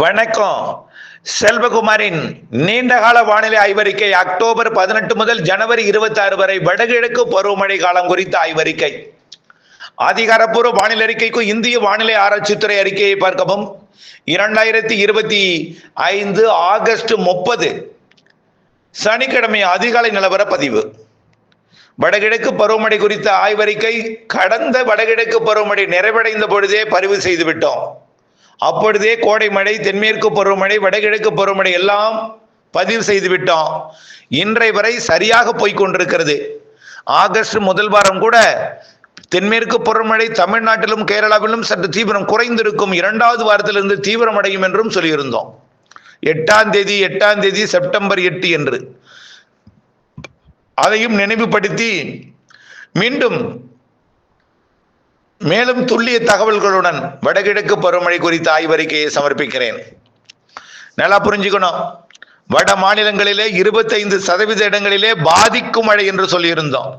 வணக்கம். செல்வகுமாரின் நீண்டகால வானிலை ஆய்வறிக்கை அக்டோபர் பதினெட்டு முதல் ஜனவரி இருபத்தி ஆறு வரை வடகிழக்கு பருவமழை காலம் குறித்த ஆய்வறிக்கை. அதிகாரப்பூர்வ வானிலை அறிக்கைக்கும் இந்திய வானிலை ஆராய்ச்சித்துறை அறிக்கையை பார்க்கவும். இரண்டாயிரத்தி இருபத்தி ஐந்து ஆகஸ்ட் முப்பது. சனிக்கிழமை அதிகாலை நிலவர பதிவு. வடகிழக்கு பருவமழை குறித்த ஆய்வறிக்கை கடந்த வடகிழக்கு பருவமழை நிறைவடைந்த பொழுதே பதிவு செய்துவிட்டோம். அப்பொழுதே கோடை மழை தென்மேற்கு பருவமழை வடகிழக்கு பருவமழை எல்லாம் பதிவு செய்து விட்டோம். இன்றை வரை சரியாக போய்கொண்டிருக்கிறது ஆகஸ்ட் முதல் வாரம் கூட தென்மேற்கு பருவமழை தமிழ்நாட்டிலும் கேரளாவிலும் சற்று தீவிரம் குறைந்திருக்கும். இரண்டாவது வாரத்திலிருந்து தீவிரமடையும் என்றும் சொல்லியிருந்தோம். எட்டாம் தேதி எட்டாம் தேதி செப்டம்பர் எட்டு என்று. அதையும் நினைவுபடுத்தி மீண்டும் மேலும் துல்லிய தகவல்களுடன் வடகிழக்கு பருவமழை குறித்த ஆய்வறிக்கையை சமர்ப்பிக்கிறேன். நல்லா புரிஞ்சுக்கணும். வட மாநிலங்களிலே இருபத்தைந்து சதவீத இடங்களிலே பாதிக்கும் மழை என்று சொல்லியிருந்தோம்.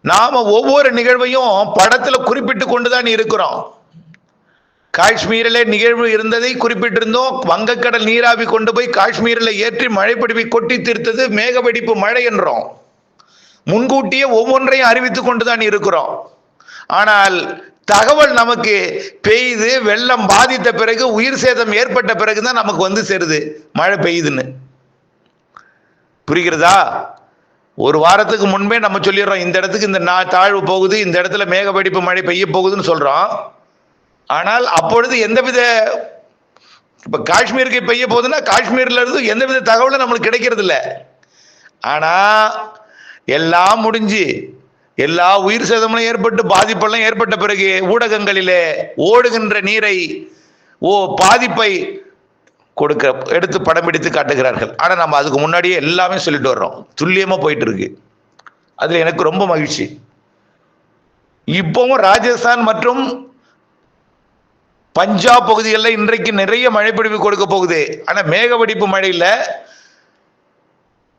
நாம ஒவ்வொரு நிகழ்வையும் படத்துல குறிப்பிட்டு கொண்டுதான் இருக்கிறோம். காஷ்மீரிலே நிகழ்வு இருந்ததை குறிப்பிட்டிருந்தோம். வங்கக்கடல் நீராவி கொண்டு போய் காஷ்மீரில் ஏற்றி மழைப்பிடிப்பை கொட்டி தீர்த்தது மேகவெடிப்பு மழை என்றோம். முன்கூட்டியே ஒவ்வொன்றையும் அறிவித்துக் கொண்டுதான் இருக்கிறோம். ஆனால் தகவல் நமக்கு பெய்து வெள்ளம் பாதித்த பிறகு உயிர் சேதம் ஏற்பட்ட பிறகுதான் நமக்கு வந்து சேருது. மழை பெய்யுதுன்னு. புரிகிறதா? ஒரு வாரத்துக்கு முன்பே நம்ம சொல்லிடுறோம் இந்த இடத்துக்கு இந்த நா- தாழ்வு போகுது இந்த இடத்துல மேக வெடிப்பு மழை பெய்ய போகுதுன்னு சொல்றோம். ஆனால் அப்பொழுது எந்தவித இப்ப காஷ்மீருக்கு பெய்ய போகுதுன்னா காஷ்மீர்ல இருந்து எந்தவித தகவலும் நம்மளுக்கு கிடைக்கிறது இல்லை ஆனா எல்லாம் முடிஞ்சு எல்லா உயிர் சேதமும் ஏற்பட்டு பாதிப்பெல்லாம் ஏற்பட்ட பிறகு ஊடகங்களிலே ஓடுகின்ற நீரை ஓ பாதிப்பை கொடுக்க எடுத்து படம் பிடித்து காட்டுகிறார்கள். ஆனால் நம்ம அதுக்கு முன்னாடியே எல்லாமே சொல்லிட்டு வர்றோம். துல்லியமாக போயிட்டு இருக்கு. அதில் எனக்கு ரொம்ப மகிழ்ச்சி. இப்போவும் ராஜஸ்தான் மற்றும் பஞ்சாப் பகுதிகளில் இன்றைக்கு நிறைய மழைப்பிடிப்பு கொடுக்க போகுது. ஆனால் மேகவெடிப்பு மழையில்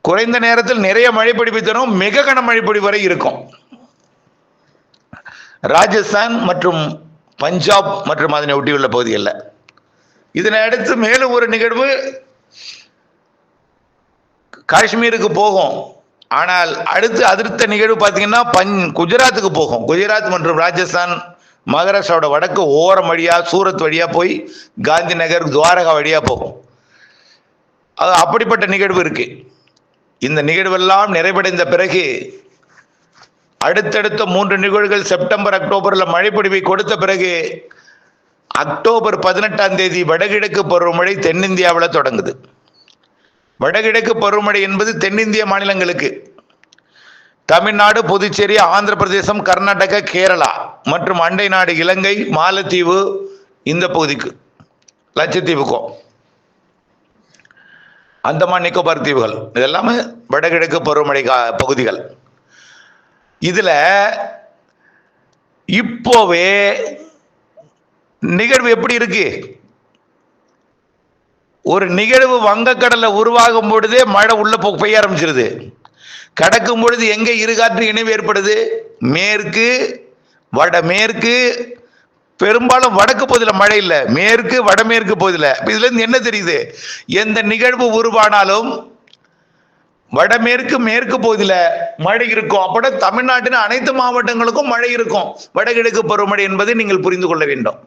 குறைந்த நேரத்தில் நிறைய மழைப்பிடிப்பு தரும். மிக கன மழைப்பிடி வரை இருக்கும். ராஜஸ்தான் மற்றும் பஞ்சாப் மற்றும் அதனை ஒட்டியுள்ள பகுதிகளில். இதனை அடுத்து மேலும் ஒரு நிகழ்வு காஷ்மீருக்கு போகும். ஆனால் அடுத்து அதிர்த்த நிகழ்வு பார்த்தீங்கன்னா பஞ் குஜராத்துக்கு போகும். குஜராத் மற்றும் ராஜஸ்தான் மகாராஷ்டிராவோட வடக்கு ஓரம் வழியாக சூரத் வழியாக போய் காந்தி நகர் துவாரகா வழியாக போகும். அது அப்படிப்பட்ட நிகழ்வு இருக்கு. இந்த நிகழ்வெல்லாம் நிறைவடைந்த பிறகு அடுத்தடுத்த மூன்று நிகழ்வுகள் செப்டம்பர் அக்டோபர்ல மழைப்பொழிவை கொடுத்த பிறகு அக்டோபர் பதினெட்டாம் தேதி வடகிழக்கு பருவமழை தென்னிந்தியாவில் தொடங்குது. வடகிழக்கு பருவமழை என்பது தென்னிந்திய மாநிலங்களுக்கு. தமிழ்நாடு புதுச்சேரி ஆந்திர பிரதேசம் கர்நாடகா கேரளா மற்றும் அண்டை நாடு இலங்கை மாலத்தீவு இந்த பகுதிக்கு லட்சத்தீவுக்கும் அந்தமான் நிக்கோபார் தீவுகள். இதெல்லாமே வடகிழக்கு பருவமழை கா- பகுதிகள். இதுல இப்போவே நிகழ்வு எப்படி இருக்கு? ஒரு நிகழ்வு வங்கக்கடல்ல உருவாகும் பொழுதே மழை உள்ள போ- பெய்ய ஆரம்பிச்சிருது. கடக்கும் பொழுது எங்கே இருகாற்று இணைவு ஏற்படுது? மேற்கு வடமேற்கு பெரும்பாலும் வடக்கு பகுதியில் மழை இல்லை. மேற்கு வடமேற்கு பகுதியில். இப்ப இதுல இருந்து என்ன தெரியுது? எந்த நிகழ்வு உருவானாலும் வடமேற்கு மேற்கு பகுதியில் மழை இருக்கும். அப்பட தமிழ்நாட்டின் அனைத்து மாவட்டங்களுக்கும் மழை இருக்கும். வடகிழக்கு பருவமழை என்பதை நீங்கள் புரிந்து கொள்ள வேண்டும்.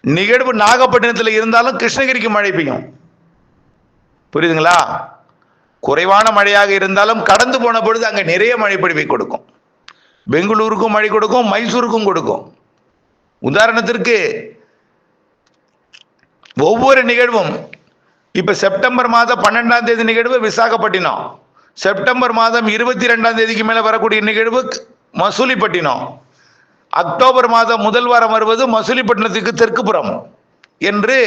நிகழ்வு நாகப்பட்டினத்தில் இருந்தாலும் கிருஷ்ணகிரிக்கு மழை பெய்யும். புரியுதுங்களா? குறைவான மழையாக இருந்தாலும் கடந்து போன பொழுது அங்கே நிறைய மழை பொழிவை கொடுக்கும். பெங்களூருக்கும் மழை கொடுக்கும் மைசூருக்கும் கொடுக்கும். உதாரணத்திற்கு ஒவ்வொரு நிகழ்வும் இப்போ செப்டம்பர் மாதம் பன்னெண்டாம் தேதி நிகழ்வு விசாகப்பட்டினம். செப்டம்பர் மாதம் இருபத்தி ரெண்டாம் தேதிக்கு மேலே வரக்கூடிய நிகழ்வு மசூலிப்பட்டினம். அக்டோபர் மாதம் முதல் வாரம் வருவது மசூலிப்பட்டினத்துக்கு தெற்குப்புறம் என்று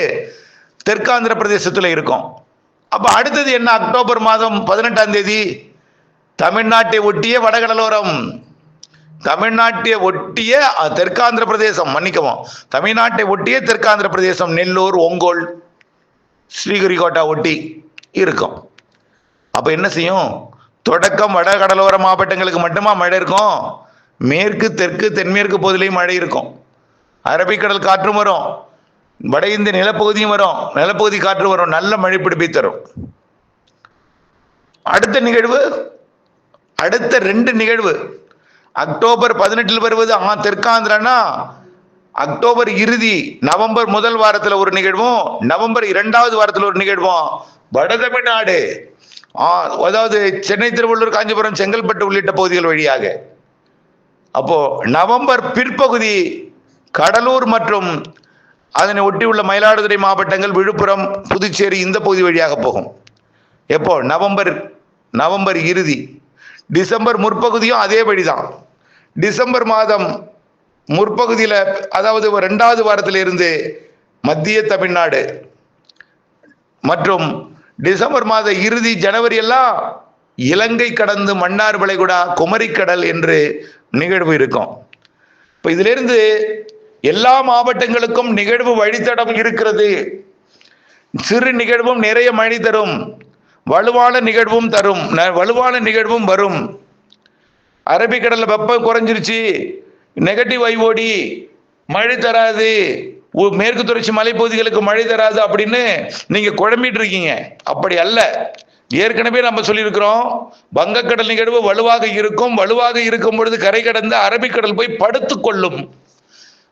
தெற்காந்திர பிரதேசத்தில் இருக்கும். அப்போ அடுத்தது என்ன? அக்டோபர் மாதம் பதினெட்டாம் தேதி தமிழ்நாட்டை ஒட்டிய வடகடலோரம். தமிழ்நாட்டை ஒட்டிய தெற்காந்திர பிரதேசம் மன்னிக்கவும். தமிழ்நாட்டை ஒட்டிய தெற்காந்திர பிரதேசம் நெல்லூர் ஒங்கோல் ஸ்ரீஹரிகோட்டா ஒட்டி இருக்கும். அப்போ என்ன செய்யும்? தொடக்கம் வட கடலோர மாவட்டங்களுக்கு மட்டுமா மழை இருக்கும்? மேற்கு தெற்கு தென்மேற்கு பகுதியிலையும் மழை இருக்கும். அரபிக்கடல் காற்றும் வரும். வட இந்திய நிலப்பகுதியும் வரும். நிலப்பகுதி காற்று வரும். நல்ல மழை பிடிப்பை தரும். அடுத்த நிகழ்வு அடுத்த ரெண்டு நிகழ்வு. அக்டோபர் பதினெட்டில் வருவது ஆ தெற்காந்திரனா? அக்டோபர் இறுதி நவம்பர் முதல் வாரத்தில் ஒரு நிகழ்வும் நவம்பர் இரண்டாவது வாரத்தில் ஒரு நிகழ்வும். வட தமிழ்நாடு அதாவது சென்னை திருவள்ளூர் காஞ்சிபுரம் செங்கல்பட்டு உள்ளிட்ட பகுதிகள் வழியாக. அப்போ நவம்பர் பிற்பகுதி கடலூர் மற்றும் அதனை ஒட்டியுள்ள மயிலாடுதுறை மாவட்டங்கள் விழுப்புரம் புதுச்சேரி இந்த பகுதி வழியாக போகும். எப்போ? நவம்பர் நவம்பர் இறுதி. டிசம்பர் முற்பகுதியும் அதே வழிதான். டிசம்பர் மாதம் முற்பகுதியில் அதாவது ரெண்டாவது வாரத்தில் இருந்து மத்திய தமிழ்நாடு மற்றும் டிசம்பர் மாத இறுதி ஜனவரி எல்லாம் இலங்கை கடந்து மன்னார் வளைகுடா குமரிக்கடல் என்று நிகழ்வு இருக்கும். இப்போ இதிலிருந்து எல்லா மாவட்டங்களுக்கும் நிகழ்வு வழித்தடம் இருக்கிறது. சிறு நிகழ்வும் நிறைய மழை தரும். வலுவான நிகழ்வும் தரும். ந- வலுவான நிகழ்வும் வரும். அரபிக்கடல்ல வெப்பம் குறைஞ்சிருச்சு. நெகட்டிவ் ஐஓடி மழை தராது. மேற்கு தொடர்ச்சி மலைப்பகுதிகளுக்கு மழை தராது அப்படின்னு நீங்க குழம்பிட்டு இருக்கீங்க அப்படி அல்ல. ஏற்கனவே நம்ம சொல்லியிருக்கிறோம் வங்கக்கடல் நிகழ்வு வலுவாக இருக்கும் வலுவாக இருக்கும் பொழுது கரை கடந்து அரபிக்கடல் போய் படுத்துக்கொள்ளும்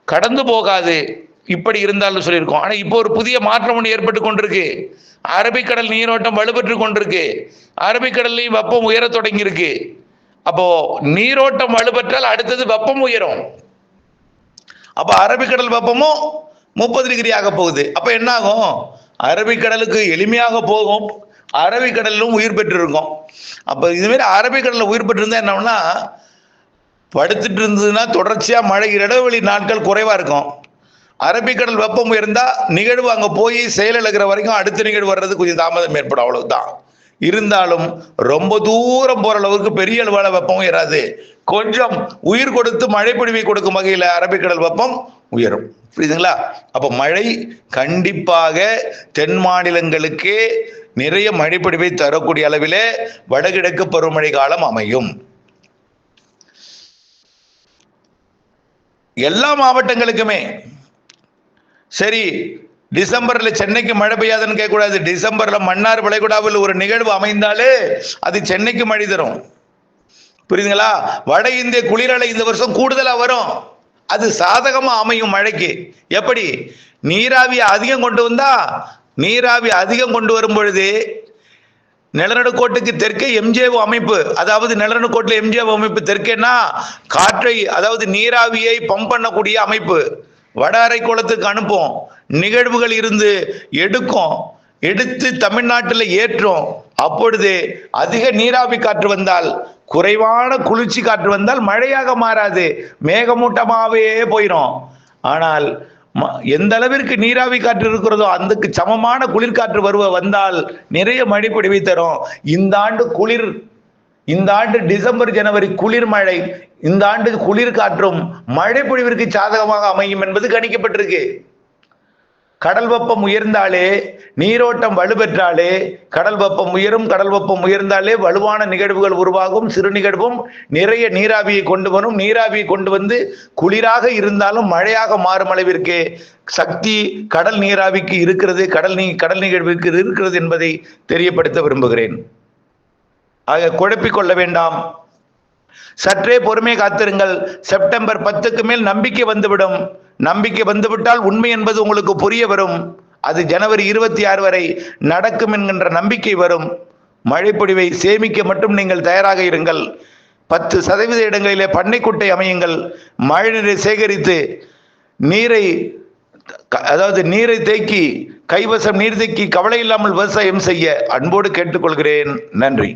கடந்து போகாது. இப்படி இருந்தாலும் சொல்லியிருக்கோம். ஆனால் இப்போ ஒரு புதிய மாற்றம் ஒன்று ஏற்பட்டு கொண்டிருக்கு. அரபிக்கடல் நீரோட்டம் வலுப்பெற்று கொண்டிருக்கு. அரபிக்கடல்லையும் வெப்பம் உயரத் தொடங்கியிருக்கு. அப்போ நீரோட்டம் வலுப்பெற்றால் அடுத்தது வெப்பம் உயரும். அப்போ அரபிக்கடல் வெப்பமும் முப்பது டிகிரி ஆக போகுது. அப்போ என்ன ஆகும் அரபிக்கடலுக்கு எளிமையாக போகும். அரபிக்கடலும் உயிர் பெற்றிருக்கும். அப்போ இதுமாரி அரபிக்கடலில் உயிர் பெற்றிருந்தா என்னன்னா படுத்துட்டு இருந்ததுன்னா தொடர்ச்சியாக மழை இடைவெளி நாட்கள் குறைவாக இருக்கும். அரபிக்கடல் வெப்பம் உயர்ந்தால் நிகழ்வு அங்கே போய் செயலிழக்கிற வரைக்கும் அடுத்த நிகழ்வு வர்றது கொஞ்சம் தாமதம் ஏற்படும். அவ்வளவுதான். இருந்தாலும் ரொம்ப தூரம் போற அளவுக்கு பெரிய அளவில் வெப்பம் உயராது கொஞ்சம் உயிர் கொடுத்து மழை பொழிவை கொடுக்கும் வகையில் அரபிக்கடல் வெப்பம் உயரும். புரியுதுங்களா? அப்ப மழை கண்டிப்பாக தென் மாநிலங்களுக்கு நிறைய மழைப்பொழிவை தரக்கூடிய அளவிலே வடகிழக்கு பருவமழை காலம் அமையும். எல்லா மாவட்டங்களுக்குமே. சரி டிசம்பர்ல சென்னைக்கு மழை பெய்யாதுன்னு கேட்கக்கூடாது. டிசம்பர்ல மன்னார் வளைகுடாவில் ஒரு நிகழ்வு அமைந்தாலே அது சென்னைக்கு மழை தரும். புரியுதுங்களா? வட இந்திய குளிரலை இந்த வருஷம் கூடுதலா வரும். அது சாதகமா அமையும் மழைக்கு. எப்படி? நீராவி அதிகம் கொண்டு வந்தா நீராவி அதிகம் கொண்டு வரும் பொழுது நிலநடுக்கோட்டுக்கு தெற்கே எம்ஜேஓ அமைப்பு. அதாவது நிலநடுக்கோட்டில் எம்ஜேஓ அமைப்பு தெற்கேன்னா காற்றை அதாவது நீராவியை பம்ப் பண்ணக்கூடிய அமைப்பு. வட அரைக்கோளத்துக்கு அனுப்பும் நிகழ்வுகள் இருந்து எடுக்கும். எடுத்து தமிழ்நாட்டில் ஏற்றும். அப்பொழுது அதிக நீராவி காற்று வந்தால் குறைவான குளிர்ச்சி காற்று வந்தால் மழையாக மாறாது. மேகமூட்டமாகவே போயிடும் ஆனால் ம- எந்த அளவிற்கு நீராவி காற்று இருக்கிறதோ அதுக்கு சமமான குளிர்காற்று வருவ வந்தால் நிறைய மழை பொழிவை தரும். இந்த ஆண்டு குளிர் இந்த ஆண்டு டிசம்பர் ஜனவரி குளிர் மழை. இந்த ஆண்டு குளிர் காற்றும் மழை பொழிவிற்கு சாதகமாக அமையும் என்பது கணிக்கப்பட்டிருக்கு. கடல் வெப்பம் உயர்ந்தாலே நீரோட்டம் வலுப்பெற்றாலே கடல் வெப்பம் உயரும் கடல் வெப்பம் உயர்ந்தாலே வலுவான நிகழ்வுகள் உருவாகும் சிறு நிகழ்வும் நிறைய நீராவியை கொண்டு வரும். நீராவியை கொண்டு வந்து குளிராக இருந்தாலும் மழையாக மாறும் அளவிற்கு சக்தி கடல் நீராவிக்கு இருக்கிறது கடல் நீ கடல் நிகழ்வுக்கு இருக்கிறது என்பதை தெரியப்படுத்த விரும்புகிறேன். ஆக குழப்பிக் கொள்ள வேண்டாம். சற்றே பொறுமை காத்திருங்கள். செப்டம்பர் பத்துக்கு மேல் நம்பிக்கை வந்துவிடும். நம்பிக்கை வந்துவிட்டால் உண்மை என்பது உங்களுக்கு புரிய வரும். அது ஜனவரி இருபத்தி ஆறு வரை நடக்கும் என்கின்ற நம்பிக்கை வரும். மழைப்பொழிவை சேமிக்க மட்டும் நீங்கள் தயாராக இருங்கள். பத்து சதவீத இடங்களிலே பண்ணைக்குட்டை அமையுங்கள். மழைநீரை சேகரித்து நீரை அதாவது நீரை தேக்கி கைவசம் நீர் தேக்கி கவலை இல்லாமல் விவசாயம் செய்ய அன்போடு கேட்டுக்கொள்கிறேன். நன்றி.